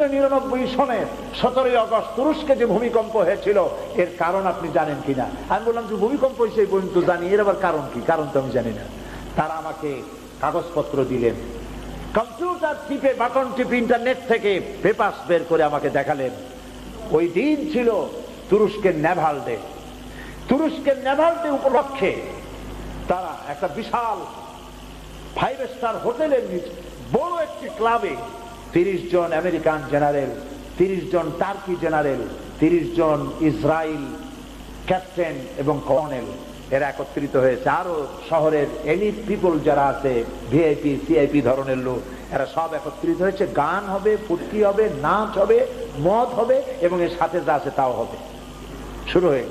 নিরানব্বই সনের সতেরোই অগস্ট তুরস্কে যে ভূমিকম্প হয়েছিল, এর কারণ আপনি জানেন কিনা? আমি বললাম যে ভূমিকম্প হয়েছে পর্যন্ত জানি, এর আবার কারণ কি? কারণ তো আমি জানি না। তারা আমাকে কাগজপত্র দিলেন। কম্পিউটার টিপে, বাটন টিপে, ইন্টারনেট থেকে পেপার্স বের করে আমাকে দেখালেন। ওই দিন ছিল তুরস্কের নেভাল ডে। তুরস্কের নেভাল ডে উপলক্ষে তারা একটা বিশাল ফাইভ স্টার হোটেলের বড় একটি ক্লাবে তিরিশ জন আমেরিকান জেনারেল, তিরিশ জন টার্কি জেনারেল, তিরিশ জন ইসরায়েল ক্যাপ্টেন এবং কর্নেল এরা একত্রিত হয়েছে। আরও শহরের এলিট পিপল যারা আছে, ভিআইপি, সিআইপি ধরনের লোক, এরা সব একত্রিত হয়েছে। গান হবে, ফুর্তি হবে, নাচ হবে, মদ হবে এবং এর সাথে যা আছে তাও হবে। শুরু হয়ে।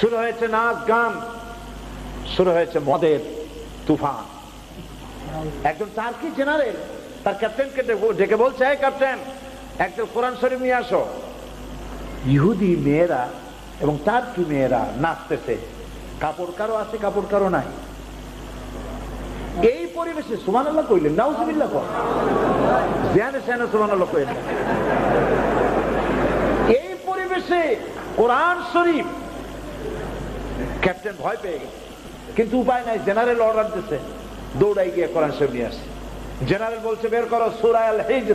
শুরু হয়েছে নাচ, গান। শুরু হয়েছে মদের তুফান। একজন টার্কি জেনারেল তার ক্যাপ্টেনকে ডেকে- বলছে, এই ক্যাপ্টেন একজন কোরআন শরীফ নিয়ে আসো। ইহুদি মেয়েরা এবং টার্কি মেয়েরা নাচতেছে। কাপড় কারও আছে, কাপড় কারও নাই। এই পরিবেশে সুমান আল্লাহ কইলেন, নাউজুবিল্লাহ কর। জিয়ানে সেনে সুমান আল্লাহ কইলেন। এই পরিবেশে কোরআন শরীফ ক্যাপ্টেন ভয় পেয়ে গেছে। কিন্তু উপায় নাই, জেনারেল অর্ডার দিচ্ছে দৌড়াই গিয়ে কোরআন শরীফ নিয়ে আসে জেনারেল বলছে, বের করো সুরায়াল হিজর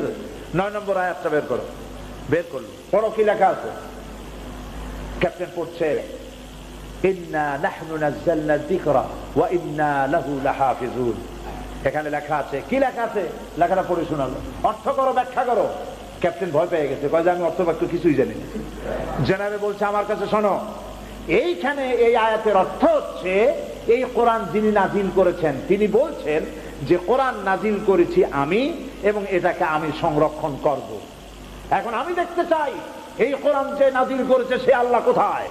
নয় নম্বর আয়াতটা বের করো। বের করল। পড়ো কি লেখা আছে? ক্যাপ্টেন পড়ছে এখানে লেখা আছে। কি লেখা আছে? লেখাটা পড়ে শোনালো। অর্থ করো, ব্যাখ্যা করো। ক্যাপ্টেন ভয় পেয়ে গেছে। আমি অর্থ বাক্য কিছুই জানি না। জেনারেল বলছে, আমার কাছে শোনো, এইখানে এই আয়াতের অর্থ হচ্ছে, এই কোরআন যিনি নাজিল করেছেন, তিনি বলছেন যে কোরআন নাজিল করেছি আমি এবং এটাকে আমি সংরক্ষণ করব। এখন আমি দেখতে চাই, এই কোরআন যে নাজিল করেছে সে আল্লাহ কোথায়?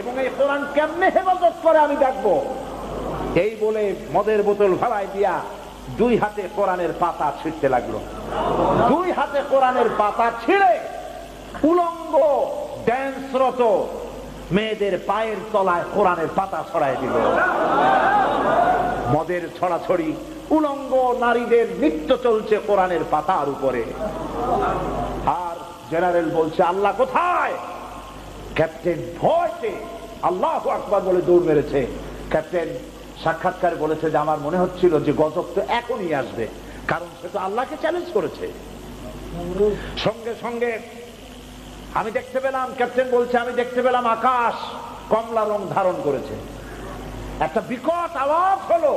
এবং এই কোরআন কেমনে হেফাজত করে আমি দেখব। এই বলে মদের বোতল ভাড়ায় দিয়া দুই হাতে কোরআনের পাতা ছিঁড়তে লাগল। দুই হাতে কোরআনের পাতা ছিঁড়ে উলঙ্গ ড্যান্সরত মেয়েদের পায়ের তলায় কোরআনের পাতা ছড়াই দিল। মদের ছড়াছড়ি, উলঙ্গ নারীদের নৃত্য চলছে কোরআনের পাতার উপরে। আর জেনারেল বলছে, আল্লাহ কোথায়? ক্যাপ্টেন ভয়তে আল্লাহ আকবার বলে দৌড় মেরেছে। ক্যাপ্টেন সাক্ষাৎকার বলেছে যে, আমার মনে হচ্ছিল যে গজব তো এখনই আসবে, কারণ সে তো আল্লাহকে চ্যালেঞ্জ করেছে। সঙ্গে সঙ্গে আমি দেখতে পেলাম, ক্যাপ্টেন বলছে, আমি দেখতে পেলাম আকাশ কমলা রং ধারণ করেছে। একটা বিকট আওয়াজ হলো।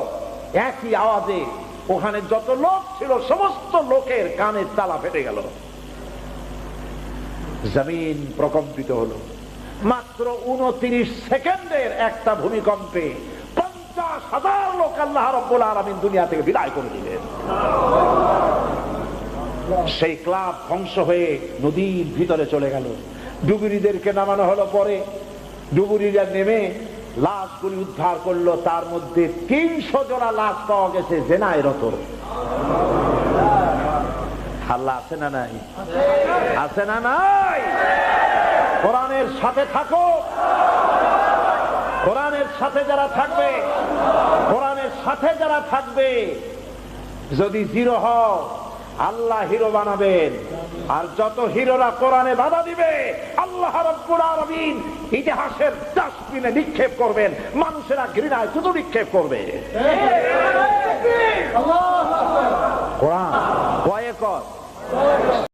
একই আওয়াজে ওখানে যত লোক ছিল, সমস্ত লোকের কানের তালা ফেটে গেল। জমিন প্রকম্পিত হলো। মাত্র উনত্রিশ সেকেন্ডের একটা ভূমিকম্পে পঞ্চাশ হাজার লোক আল্লাহ রব্বুল আলমিন দুনিয়া থেকে বিদায় করে দিলেন। সেই ক্লাব ধ্বংস হয়ে নদীর ভিতরে চলে গেল। ডুবুরিদেরকে নামানো হলো পরে। ডুবুরিরা নেমে লাশগুলি উদ্ধার করল, তার মধ্যে তিনশো জোড়া লাশ পাওয়া গেছে, জেনায় রত আল্লাহ আছে না নাই? আছে না নাই? কোরআনের সাথে থাকো। কোরআনের সাথে যারা থাকবে, কোরআনের সাথে যারা থাকবে, যদি জিরো হও আল্লাহ হিরো বানাবেন। আর যত হিরোরা কোরআনে বাধা দিবে আল্লাহ রব্বুল আলামিন ইতিহাসের ডাস্টবিনে নিক্ষেপ করবেন মানুষেরা ঘৃণায় শুধু নিক্ষেপ করবে। কোরআন কয়েকর